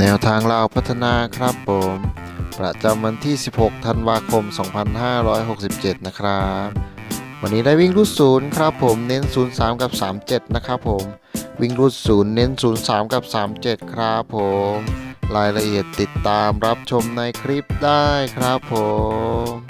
แนวทางเราวพัฒนาครับผม ประจำวันที่ 16 ธันวาคม 2567 นะครับ วันนี้ได้วิ่งรูดศูนย์ครับผมเน้น 03 กับ 37 นะครับผม วิ่งรูดศูนย์เน้น 03 กับ 37 ครับผม รายละเอียดติดตามรับชมในคลิปได้ครับผม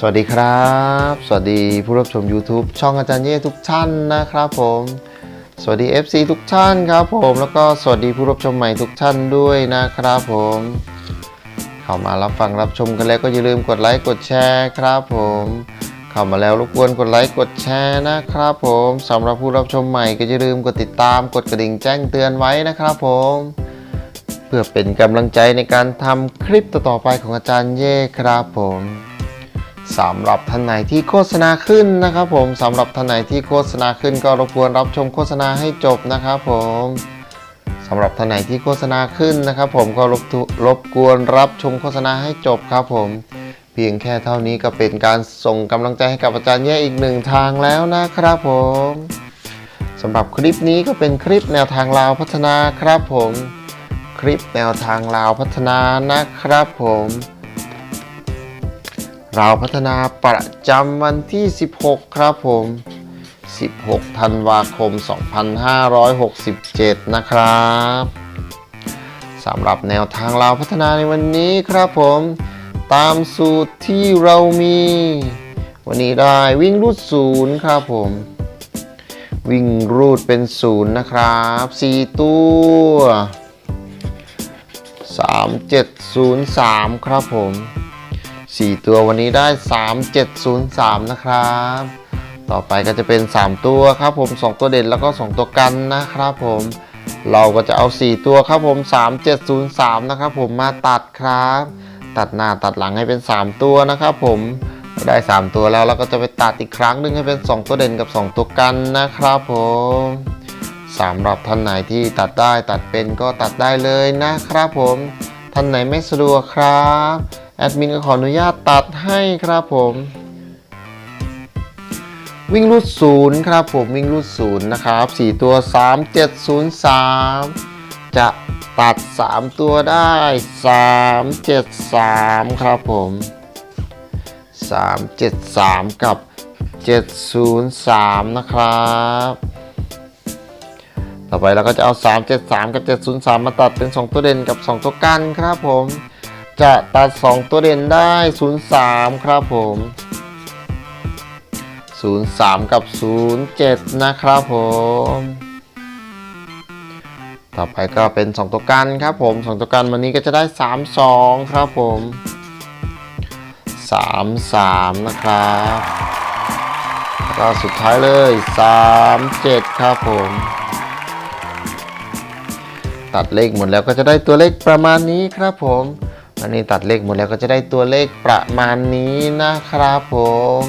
สวัสดีครับ สวัสดีผู้รับชม YouTube ช่องอาจารย์เย่ทุกท่านนะครับผม สวัสดี FC ทุกท่านครับผมแล้วก็สวัสดีผู้รับชมใหม่ทุกท่านด้วยนะครับผม เข้ามารับฟังรับชมกันแล้วก็อย่าลืมกดไลค์กดแชร์ครับผม เข้ามาแล้วรบกวนกดไลค์กดแชร์นะครับผมสำหรับผู้รับชมใหม่ก็อย่าลืมกดติดตามกดกระดิ่งแจ้งเตือนไว้นะครับผมเพื่อเป็นกำลังใจในการทำคลิปต่อๆไปของอาจารย์เย่ครับผม สำหรับท่านไหนที่โฆษณาขึ้นนะครับผมสำหรับท่านไหนที่โฆษณาขึ้นก็รบกวนรับชมโฆษณาให้จบนะครับผมสำหรับท่านไหนที่โฆษณาขึ้นนะครับผมก็รบรบกวนรับชมโฆษณาให้จบครับผมเพียงแค่เท่านี้ก็เป็นการส่งกำลังใจให้กับอาจารย์แย่อีกหนึ่งทางแล้วนะครับผมสำหรับคลิปนี้ก็เป็นคลิปแนวทางลาวพัฒนาครับผม คลิปแนวทางลาวพัฒนานะครับผม เราพัฒนาประจำวันที่ 16 ครับผม 16 ธันวาคม 2567 นะครับสำหรับแนวทางเราพัฒนาในวันนี้ครับผม ตามสูตรที่เรามี วันนี้ได้วิ่งรูดศูนย์ครับผม วิ่งรูดเป็นศูนย์นะครับ 4 ตัว 3703 ครับผม 4 ตัววันนี้ได้ 3703 นะครับ ต่อไปก็จะเป็น 3 ตัวครับผม 2 ตัวเด่นแล้วก็ 2 ตัวกันนะครับผม เราก็จะเอา 4 ตัวครับผม 3703 นะครับผมมาตัดครับ ตัดหน้าตัดหลังให้เป็น 3 ตัวนะครับผมได้ 3 ตัวแล้วเราก็จะไปตัดอีกครั้งหนึ่งให้เป็น 2 ตัวเด่นกับ 2 ตัวกันนะครับผมสำหรับท่านไหนที่ตัดได้ตัดเป็นก็ตัดได้เลยนะครับผม ท่านไหนไม่สะดวกครับ แอดมินก็ขออนุญาตตัดให้ครับผม วิ่งรูดศูนย์ครับผมวิ่งรูดศูนย์นะครับ 4 ตัว 3703 จะตัด 3 ตัวได้ 373 ครับผม 373 กับ 703 นะครับต่อไปเราก็จะเอา 373 กับ 703 มาตัดเป็น 2 ตัวเด่นกับ 2 ตัวกันครับผม จะตัด 2 ตัวเด่นได้ 03 ครับผม 03 กับ 07 นะครับผม ต่อไปก็เป็น 2 ตัวกันครับผม 2 ตัวกันวันนี้ก็จะได้ 32 ครับผม 33 นะครับแล้วก็สุดท้ายเลย 37 ครับผม ตัดเลขหมดแล้วก็จะได้ตัวเลขประมาณนี้ครับผม วันนี้ตัดเลขหมดแล้วก็จะได้ตัวเลขประมาณนี้นะครับผม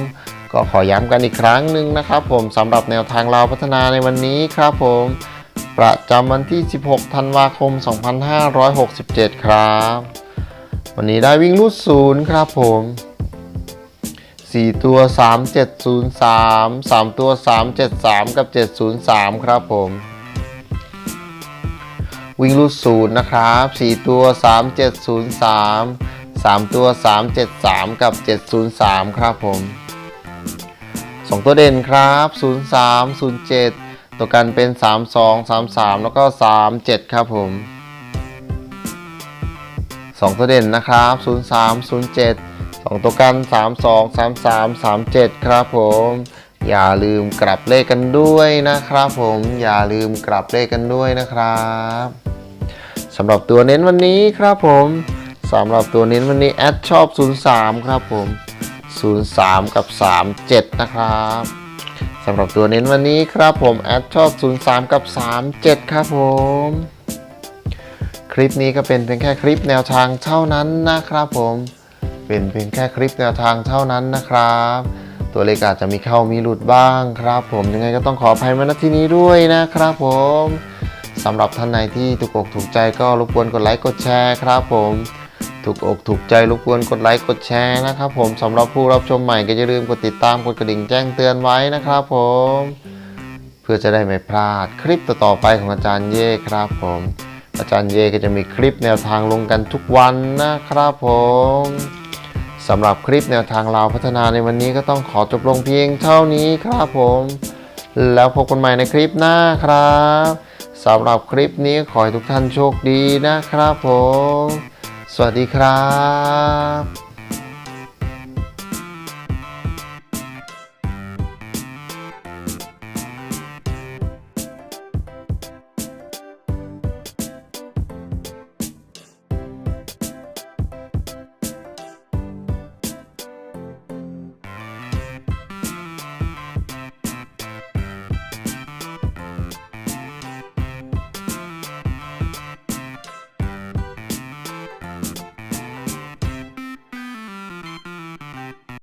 ก็ขอย้ำกันอีกครั้งหนึ่งนะครับผมสำหรับแนวทางเราพัฒนาในวันนี้ครับผม ประจำวันที่ 16 ธันวาคม 2567 ครับ วันนี้ได้วิ่งลูดศูนย์ครับผม 4 ตัว 3703 3 ตัว 373 กับ 703 ครับผม วิ่งรูดศูนย์นะครับ 4 ตัว 3703 3 ตัว 373 กับ 703 ครับผม 2 ตัวเด่นครับ 03 07 ตัวกันเป็น 32 33 แล้วก็ 37 ครับผม 2 ตัวเด่นนะครับ 03 07 2 ตัวกัน 32 33 37 ครับผม อย่าลืมกลับเลขกันด้วยนะครับผม อย่าลืมกลับเลขกันด้วยนะครับ สำหรับตัวเน้นวันนี้ครับผมสำหรับตัวเน้นวันนี้แอดชอบ 03 ครับผม 03 กับ 37 นะครับสำหรับตัวเน้นวันนี้ครับผมแอดชอบ 03 กับ 37 ครับผมคลิปนี้ก็เป็นเพียงแค่คลิปแนวทางเท่านั้นนะครับผมเป็นเพียงแค่คลิปแนวทางเท่านั้นนะครับ ตัวเลขอาจจะมีเข้ามีหลุดบ้างครับ ผมยังไงก็ต้องขออภัยมาณที่นี้ด้วยนะครับผม สำหรับท่านไหนที่ถูกอกถูกใจก็รบกวนกดไลค์กดแชร์ครับผมถูกอกถูกใจรบกวนกดไลค์กดแชร์นะครับผมสำหรับผู้รับชมใหม่ก็อย่าลืมกดติดตามกดกระดิ่งแจ้งเตือนไว้นะครับผม เพื่อจะได้ไม่พลาดคลิปต่อๆไปของอาจารย์เย่ครับผม อาจารย์เย่ก็จะมีคลิปแนวทางลงกันทุกวันนะครับผมสำหรับคลิปแนวทางเราพัฒนาในวันนี้ก็ต้องขอจบลงเพียงเท่านี้ครับผม แล้วพบกันใหม่ในคลิปหน้าครับ สำหรับคลิปนี้ขอให้ทุกท่านโชคดีนะครับผม สวัสดีครับ